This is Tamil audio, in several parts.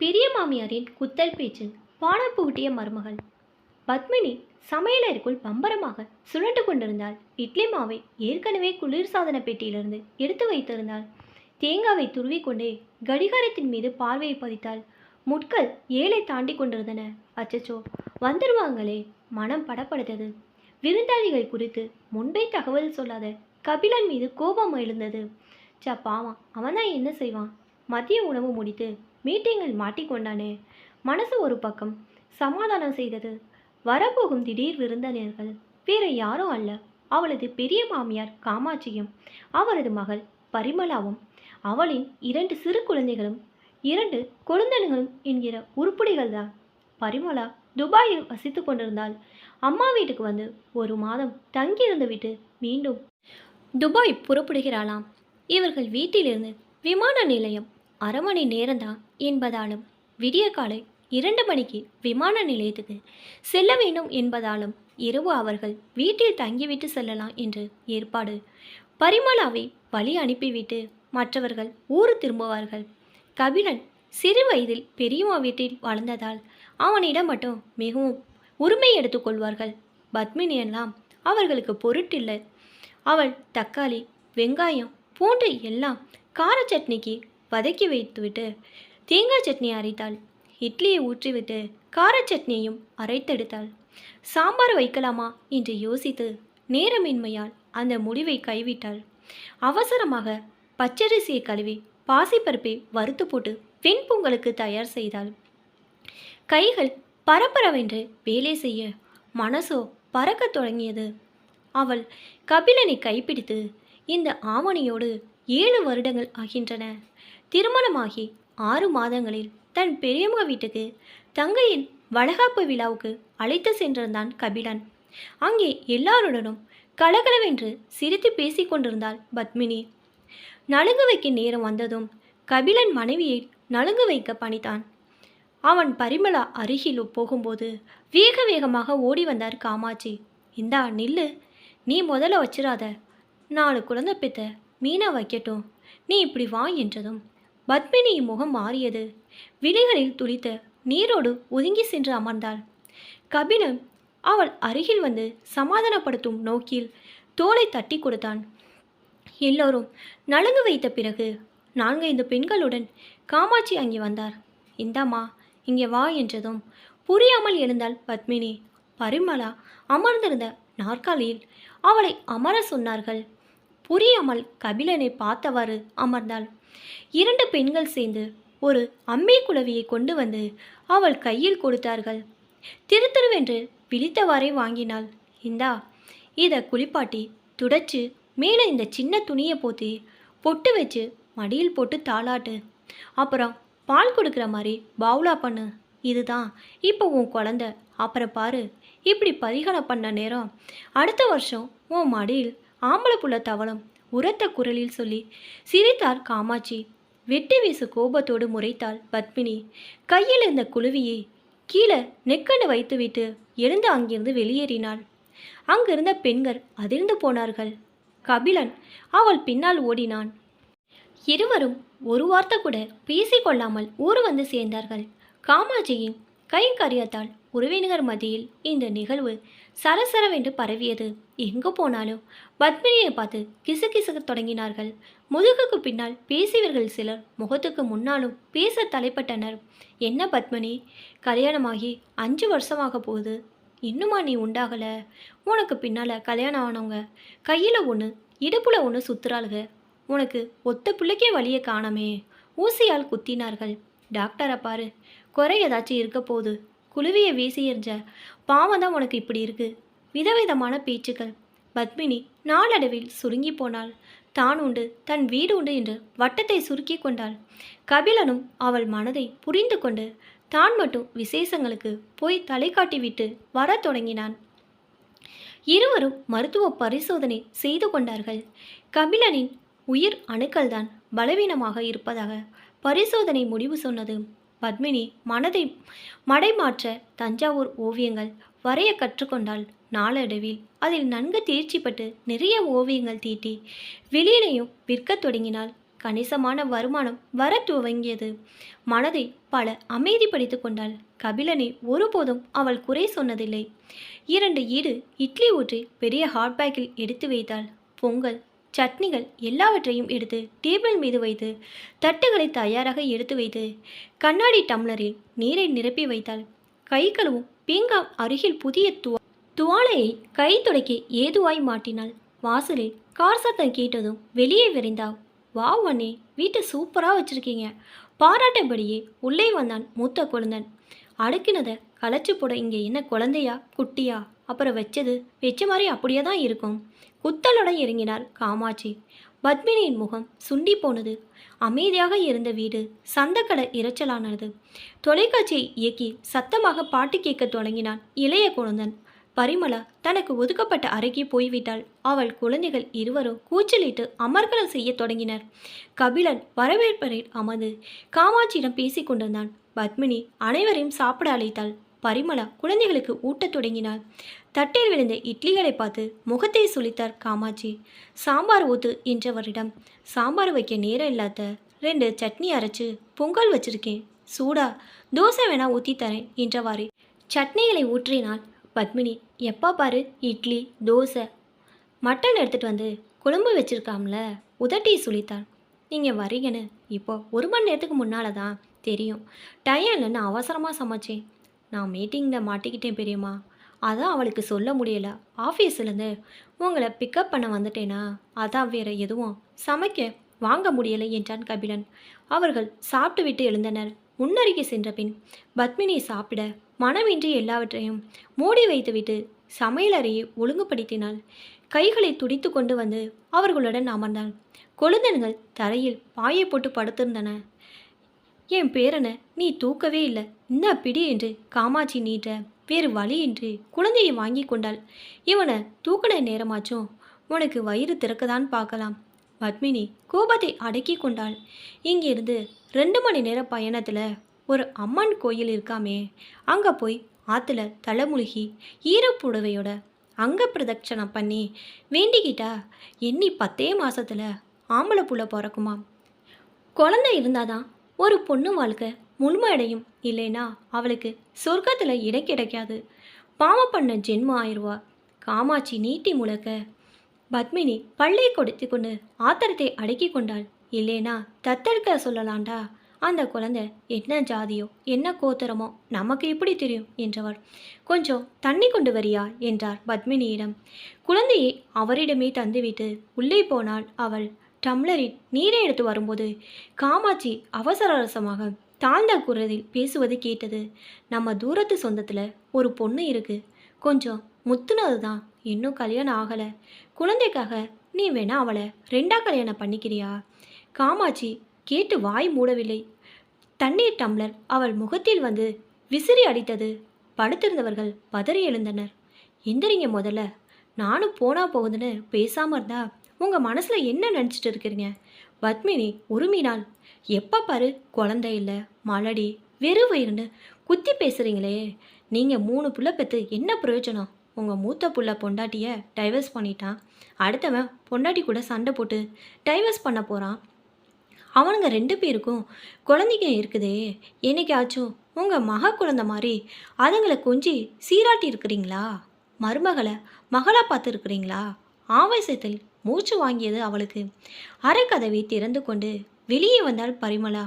பெரிய மாமியாரின் குத்தல் பேச்சு பானம் புகுட்டிய மருமகள். பத்மினி சமையலறைக்குள் பம்பரமாக சுழண்டு கொண்டிருந்தாள். இட்லி மாவை ஏற்கனவே குளிர்சாதன பெட்டியிலிருந்து எடுத்து வைத்திருந்தாள். தேங்காவை துருவிக்கொண்டே கடிகாரத்தின் மீது பார்வையை பதித்தாள். முட்கள் ஏழை தாண்டி கொண்டிருந்தன. அச்சச்சோ வந்துருவாங்களே. மனம் படப்படுத்தது விருந்தாளிகள் குறித்து முன்பே தகவல் சொல்லாத கபிலன் மீது கோபம் எழுந்தது. ச பாவம். அவன்தான் என்ன செய்வான்? மதிய உணவு முடித்து மீட்டிங்கில் மாட்டிக்கொண்டானே மனசு ஒரு பக்கம் சமாதானம் செய்தது. வரப்போகும் திடீர் விருந்தினர்கள் வேறு யாரும் அல்ல. அவளது பெரிய மாமியார் காமாட்சியும் அவரது மகள் பரிமளாவும் அவளின் இரண்டு சிறு குழந்தைகளும் இரண்டு குழந்தைகளும் என்கிற உருப்படிகள் தான் பரிமளா துபாயில் வசித்து கொண்டிருந்தாள். அம்மா வீட்டுக்கு வந்து ஒரு மாதம் தங்கியிருந்து விட்டு மீண்டும் துபாய் புறப்படுகிறாளாம். இவர்கள் வீட்டிலிருந்து விமான நிலையம் அரை மணி நேரம்தான் என்பதாலும் விடிய காலை இரண்டு மணிக்கு விமான நிலையத்துக்கு செல்ல வேண்டும் என்பதாலும் இரவு அவர்கள் வீட்டில் தங்கிவிட்டு செல்லலாம் என்று ஏற்பாடு. பரிமளாவை வழி அனுப்பிவிட்டு மற்றவர்கள் ஊர் திரும்புவார்கள். கபிலன் சிறு வயதில் பெரியம்மா வீட்டில் வளர்ந்ததால் அவனிடம் மட்டும் மிகவும் உரிமை எடுத்துக்கொள்வார்கள் பத்மினி எல்லாம் அவர்களுக்கு பொருட்டில்லை. அவள் தக்காளி வெங்காயம் பூண்டு எல்லாம் கார சட்னிக்கு வதக்கி வைத்துவிட்டு தேங்காய் சட்னி அரைத்தாள். இட்லியை ஊற்றிவிட்டு கார சட்னியையும் அரைத்தெடுத்தாள். சாம்பார் வைக்கலாமா என்று யோசித்து நேரமின்மையால் அந்த முடிவை கைவிட்டாள். அவசரமாக பச்சரிசியை கழுவி பாசிப்பருப்பை வறுத்து போட்டு வெண்பொங்கலுக்கு தயார் செய்தாள். கைகள் பரபரவென்று வேலை செய்ய மனசோ பறக்கத் தொடங்கியது. அவள் கபிலனை கைப்பிடித்து இந்த ஆவணியோடு ஏழு வருடங்கள் ஆகின்றன. திருமணமாகி ஆறு மாதங்களில் தன் பெரியம்மா வீட்டுக்கு தங்கையின் வளகாப்பு விழாவுக்கு அழைத்து சென்றிருந்தான் கபிலன். அங்கே எல்லாருடனும் கலகலவென்று சிரித்து பேசிக் கொண்டிருந்தாள் பத்மினி. நலுங்கு வைக்க நேரம் வந்ததும் கபிலன் மனைவியை நலுங்கு வைக்க பணித்தான். அவன் பரிமளா அருகில் போகும்போது வேக வேகமாக ஓடி வந்தார் காமாட்சி. இந்தா நில்லு. நீ முதல்ல வச்சிடாத நாலு குழந்தை பித்த மீனா வைக்கட்டும். நீ இப்படி வா என்றதும் பத்மினியின் முகம் மாறியது. விழிகளில் துளித்த நீரோடு ஒதுங்கி சென்று அமர்ந்தாள். கபிலன் அவள் அருகில் வந்து சமாதானப்படுத்தும் நோக்கில் தோலை தட்டி கொடுத்தான். எல்லோரும் நலுங்கு வைத்த பிறகு நான்கைந்து பெண்களுடன் காமாட்சி அங்கே வந்தார். இந்தாம்மா இங்கே வா என்றதும் புரியாமல் எழுந்தாள் பத்மினி. பரிமளா அமர்ந்திருந்த நாற்காலியில் அவளை அமர சொன்னார்கள். புரியாமல் கபிலனை பார்த்தவாறு அமர்ந்தாள். இரண்டு பெண்கள் சேர்ந்து ஒரு அம்மை குளவியை கொண்டு வந்து அவள் கையில் கொடுத்தார்கள். திருத்திருவென்று விழித்தவாறே வாங்கினாள். இந்தா இதை குளிப்பாட்டி துடைச்சு மேலே இந்த சின்ன துணியை போத்தி பொட்டு வச்சு மடியில் போட்டு தாளாட்டு. அப்புறம் பால் கொடுக்குற மாதிரி பவுலா பண்ணு. இதுதான் இப்போ உன் குழந்த. அப்புறம் பாரு இப்படி பரிகாரம் பண்ண நேரம். அடுத்த வருஷம் உன் மடியில் ஆம்பளை புள்ள தவளம். உரத்த குரலில் சொல்லி சிரித்தார் காமாட்சி. வெட்டி வீசு கோபத்தோடு முறைத்தாள் பத்மினி. கையில் இருந்த குழுவியை கீழே நெக்கண்டு வைத்துவிட்டு எழுந்து அங்கிருந்து வெளியேறினாள். அங்கிருந்த பெண்கள் அதிர்ந்து போனார்கள். கபிலன் அவள் பின்னால் ஓடினான். இருவரும் ஒரு வார்த்தை கூட பேசிக்கொள்ளாமல் ஊர் வந்து சேர்ந்தார்கள். காமாட்சியின் கை கரியத்தால் உறவினர் மத்தியில் இந்த நிகழ்வு சரசரவென்று பரவியது. எங்கு போனாலும் பத்மினியை பார்த்து கிசுகிசுக்கத் தொடங்கினார்கள். முதுகுக்கு பின்னால் பேசியவர்கள் சிலர் முகத்துக்கு முன்னாலும் பேச தலைப்பட்டனர். என்ன பத்மினி கல்யாணமாகி அஞ்சு வருஷமாக போகுது. இன்னுமா நீ உண்டாகல? உனக்கு பின்னால் கல்யாணம் ஆனவங்க கையில் ஒன்று இடுப்புல ஒன்று சுத்துறாளுக. உனக்கு ஒத்த பிள்ளைக்கே வழியை காணமே. ஊசியால் குத்தினார்கள். டாக்டரை பாரு குறை ஏதாச்சும் இருக்க போகுது. குழுவியை வீசி எறிஞ்ச பாவம் தான் உனக்கு இப்படி இருக்கு. விதவிதமான பேச்சுக்கள். பத்மினி நாளடைவில் சுருங்கி போனாள். தான் உண்டு தன் வீடு உண்டு என்று வட்டத்தை சுருக்கி கொண்டாள். கபிலனும் அவள் மனதை புரிந்து கொண்டு தான் மட்டும் விசேஷங்களுக்கு போய் தலை காட்டிவிட்டு வரத் தொடங்கினான். இருவரும் மருத்துவ பரிசோதனை செய்து கொண்டார்கள். கபிலனின் உயிர் அணுக்கள்தான் பலவீனமாக இருப்பதாக பரிசோதனை முடிவு சொன்னது. பத்மினி மனதை மடைமாற்ற தஞ்சாவூர் ஓவியங்கள் வரைய கற்றுக்கொண்டாள். நாளடைவில் அதில் நன்கு தேர்ச்சி பெற்று நிறைய ஓவியங்கள் தீட்டி வெளியிலையும் விற்கத் தொடங்கினால் கணிசமான வருமானம் வர துவங்கியது. மனதை பல அமைதிப்படுத்தி கொண்டாள். கபிலனை ஒருபோதும் அவள் குறை சொன்னதில்லை. இரண்டு ஈடு இட்லி ஊற்றி பெரிய ஹாட் பேக்கில் எடுத்து வைத்தாள். பொங்கல் சட்னிகள் எல்லாவற்றையும் எடுத்து டேபிள் மீது வைத்து தட்டுகளை தயாராக எடுத்து வைத்து கண்ணாடி டம்ளரில் நீரை நிரப்பி வைத்தாள். கை கழுவும் பீங்காம் அருகில் புதிய துவா துவாலையை கை துடைக்க ஏதுவாய் மாட்டினாள். வாசலில் கார் சத்தம் கேட்டதும் வெளியே விரைந்தாள் வா அண்ணே வீட்டை சூப்பராக வச்சுருக்கீங்க. பாராட்டபடியே உள்ளே வந்தான் மூத்த குழந்தன். அடுக்கினதை களைச்சு போட இங்கே என்ன குழந்தையா குட்டியா? அப்புறம் வச்சது வச்ச மாதிரி அப்படியே தான் இருக்கும். குத்தலுடன் இறங்கினார் காமாட்சி. பத்மினியின் முகம் சுண்டி போனது. அமைதியாக இருந்த வீடு சந்தக்கடை இரைச்சலானது. தொலைக்காட்சியை இயக்கி சத்தமாக பாட்டு கேட்கத் தொடங்கினான் இளைய குழந்தன் பரிமளா தனக்கு ஒதுக்கப்பட்ட அறைக்கு போய்விட்டாள். அவள் குழந்தைகள் இருவரும் கூச்சலிட்டு அமர்கலம் செய்யத் தொடங்கினர். கபிலன் வரவேற்பரில் அமர்ந்து காமாட்சியிடம் பேசிக் கொண்டிருந்தான். பத்மினி அனைவரையும் சாப்பிட அழைத்தாள். பரிமளா குழந்தைகளுக்கு ஊட்டத் தொடங்கினாள். தட்டில் விழுந்த இட்லிகளை பார்த்து முகத்தை சுளித்தார் காமாட்சி. சாம்பார் ஊத்து என்றவரிடம் சாம்பார் வைக்க நேரம் இல்லாத ரெண்டு சட்னி அரைச்சு பொங்கல் வச்சிருக்கேன். சூடா தோசை வேணா ஊற்றி தரேன் என்றவாறு. சட்னிகளை ஊற்றினாள் பத்மினி. எப்போ பாரு இட்லி தோசை. மட்டன் எடுத்துகிட்டு வந்து குழம்பு வச்சிருக்காம்ல உதட்டி சுளித்தாள். நீங்கள் வரீங்கன்னு இப்போ ஒரு மணி நேரத்துக்கு முன்னால் தான் தெரியும். டயம் இல்லைன்னு அவசரமாக சமைச்சேன். நான் மீட்டிங்கில் மாட்டிக்கிட்டேன் பெரியம்மா. அதான் அவளுக்கு சொல்ல முடியலை. ஆஃபீஸ்லேருந்து உங்களை பிக்கப் பண்ண வந்துட்டேனா? அதான் வேற எதுவும். சமைக்க வாங்க முடியலை என்றான் கபிலன். அவர்கள் சாப்பிட்டு விட்டு எழுந்தனர். முன்னருகே சென்ற பின் பத்மினி சாப்பிட மனமின்றி எல்லாவற்றையும் மூடி வைத்துவிட்டு சமையலறையை ஒழுங்குபடுத்தினாள். கைகளை துடித்து கொண்டு வந்து அவர்களுடன் அமர்ந்தாள். கொழுந்தன்கள் தரையில் பாயை போட்டு படுத்திருந்தன. என் பேரனை நீ தூக்கவே இல்லை. இந்த பிடி என்று காமாட்சி நீட்ட வேறு வழியின்றி குழந்தையை வாங்கி கொண்டாள். இவனை தூக்கின நேரமாச்சும் உனக்கு வயிறு திறக்கதான் பார்க்கலாம். பத்மினி கோபத்தை அடக்கி கொண்டாள். இங்கிருந்து ரெண்டு மணி நேர பயணத்தில் ஒரு அம்மன் கோயில் இருக்காமே. அங்கே போய் ஆற்றுல தலைமுழுகி ஈரப்புடவையோட அங்க பிரதட்சணம் பண்ணி வேண்டிக்கிட்டா எண்ணி பத்தே மாதத்தில் ஆம்பளை புள்ள பிறக்குமாம். குழந்தை இருந்தாதான் ஒரு பொண்ணு வாழ்க்கை முழுமையடையும் இல்லைனா அவளுக்கு சொர்க்கத்தில் இடம் கிடைக்காது. பாவம் பண்ண ஜென்மம் ஆயிடுவா. காமாட்சி நீட்டி முழக்க. பத்மினி பள்ளியை கொடுத்து கொண்டு ஆத்திரத்தை அடக்கி கொண்டாள். இல்லைனா தத்தெடுக்க சொல்லலாண்டா அந்த குழந்தை என்ன ஜாதியோ என்ன கோத்திரமோ நமக்கு எப்படி தெரியும்? என்றவர் கொஞ்சம் தண்ணி கொண்டு வரியா? என்றார் பத்மினியிடம். குழந்தையை அவரிடமே தந்துவிட்டு உள்ளே போனாள் அவள். டம்ளரில் நீரை எடுத்து வரும்போது காமாட்சி அவசர அவசரமாக தாழ்ந்த குரலில் பேசுவது கேட்டது. நம்ம தூரத்து சொந்தத்தில் ஒரு பொண்ணு இருக்குது கொஞ்சம் முத்துனது தான் இன்னும் கல்யாணம் ஆகலை. குழந்தைக்காக நீ வேணா அவளை ரெண்டா கல்யாணம் பண்ணிக்கிறியா? காமாட்சி கேட்டு வாய் மூடவில்லை. தண்ணீர் டம்ளர் அவள் முகத்தில் வந்து விசிறி அடித்தது. படுத்திருந்தவர்கள் பதறி எழுந்தனர். எந்திரிங்க முதல்ல. நானும் போனா போகுதுன்னு பேசாமல் இருந்தா உங்கள் மனசில் என்ன நினச்சிட்டு இருக்கிறீங்க பத்மினி உருமினாள் எப்போ பாரு குழந்தை இல்லை மலடி வெறும் வயிறுன்னு குத்தி பேசுகிறீங்களே நீங்கள் மூணு புள்ள பெற்று என்ன பிரயோஜனம்? உங்கள் மூத்த புள்ள பொண்டாட்டியை டைவர்ஸ் பண்ணிட்டான். அடுத்தவன் பொண்டாட்டி கூட சண்டை போட்டு டைவர்ஸ் பண்ண போகிறான் அவனுங்க ரெண்டு பேருக்கும் குழந்தைங்க இருக்குதே. என்னைக்காச்சும் உங்கள் மக குழந்தை மாதிரி அதுங்களை கொஞ்சி சீராட்டி இருக்கிறீங்களா? மருமகளை மகளாக பார்த்துருக்குறீங்களா? ஆவேசத்தில் மூச்சு வாங்கியது அவளுக்கு. அரைக்கதவை திறந்து கொண்டு வெளியே வந்தாள் பரிமளா.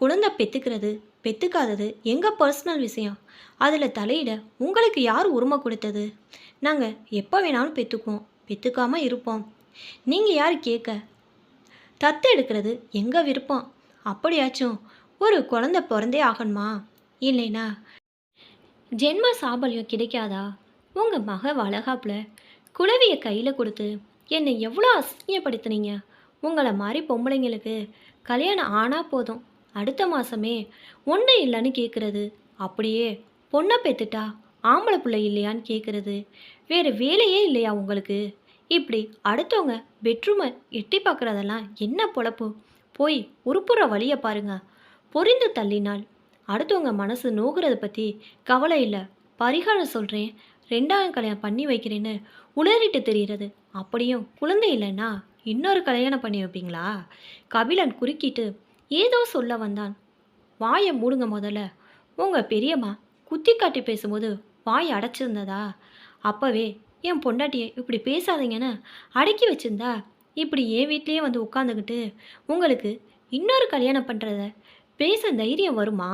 குழந்தை பெத்துக்கிறது பெத்துக்காதது எங்கள் பர்சனல் விஷயம்? அதில் தலையிட உங்களுக்கு யார் உரிமை கொடுத்தது? நாங்கள் எப்போ வேணாலும் பெற்றுக்குவோம் பெற்றுக்காமல் இருப்போம். நீங்கள் யார் கேட்க தத்து எடுக்கிறது எங்கள் விருப்பம்? அப்படியாச்சும் ஒரு குழந்தை பிறந்தே ஆகணுமா? இல்லைனா ஜென்ம சாபல்யம் கிடைக்காதா? உங்கள் மக வளகாப்பில் குழவியை கையில் கொடுத்து என்னை எவ்வளோ அசிங்கப்படுத்துனீங்க? உங்களை மாதிரி பொம்பளைங்களுக்கு கல்யாணம் ஆனால் போதும். அடுத்த மாதமே ஒன்று இல்லைன்னு கேட்குறது அப்படியே பொண்ணை பெத்துட்டா ஆம்பளை பிள்ளை இல்லையான்னு கேட்குறது வேறு வேலையே இல்லையா உங்களுக்கு? இப்படி அடுத்தவங்க பெட்ரூமை எட்டி பார்க்குறதெல்லாம் என்ன பொழப்பு? போய் உருப்புற வழியை பாருங்க. பொரிந்து தள்ளினால் அடுத்தவங்க மனசு நோகிறத பற்றி கவலை இல்லை. பரிகாரம் சொல்கிறேன் ரெண்டாவது கல்யாணம் பண்ணி வைக்கிறேன்னு உளறிட்டு தெரிகிறது. அப்படியும் குழந்தை இல்லைன்னா இன்னொரு கல்யாணம் பண்ணி வைப்பீங்களா? கபிலன் குறுக்கிட்டு ஏதோ சொல்ல வந்தான். வாயை மூடுங்க முதல்ல. உங்கள் பெரியம்மா குத்தி காட்டி பேசும்போது வாய் அடைச்சிருந்ததா? அப்போவே என் பொண்டாட்டியை இப்படி பேசாதீங்கன்னு அடக்கி வச்சிருந்தா இப்படி என் வீட்லேயே வந்து உட்காந்துக்கிட்டு உங்களுக்கு இன்னொரு கல்யாணம் பண்ணுறத பேச தைரியம் வருமா?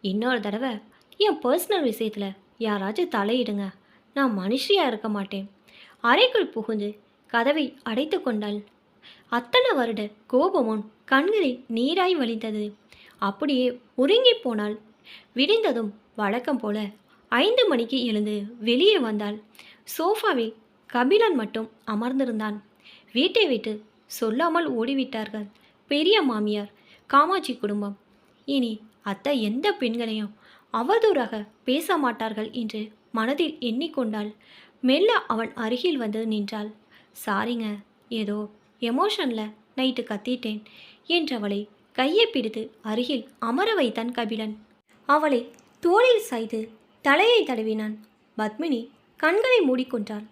இன்னொரு தடவை என் பர்சனல் விஷயத்தில் யாராச்சும் தலையிடுங்க. நான் மனுஷியாக இருக்க மாட்டேன். அறைக்குள் புகுந்து கதவை அடைத்து கொண்டாள். அத்தனை வருட கோபமும் கண்களில் நீராய் வழிந்தது. அப்படியே உறங்கி போனாள். விடிந்ததும் வழக்கம் போல ஐந்து மணிக்கு எழுந்து வெளியே வந்தாள். சோஃபாவில் கபிலன் மட்டும் அமர்ந்திருந்தான். வீட்டை விட்டு சொல்லாமல் ஓடிவிட்டார்கள். பெரிய மாமியார் காமாட்சி குடும்பம். இனி அத்தை எந்த பெண்களையும் அவதூறாக பேச மாட்டார்கள் என்று மனதில் எண்ணிக்கொண்டாள். மெல்ல அவன் அருகில் வந்து நின்றாள். சாரிங்க ஏதோ எமோஷனில் நைட்டு கத்திட்டேன் என்றவளை கையை பிடித்து அருகில் அமர வைத்தான் கபிலன். அவளை தோளில் சாய்த்து தலையை தடவினான். பத்மினி கண்களை மூடிக்கொண்டாள்.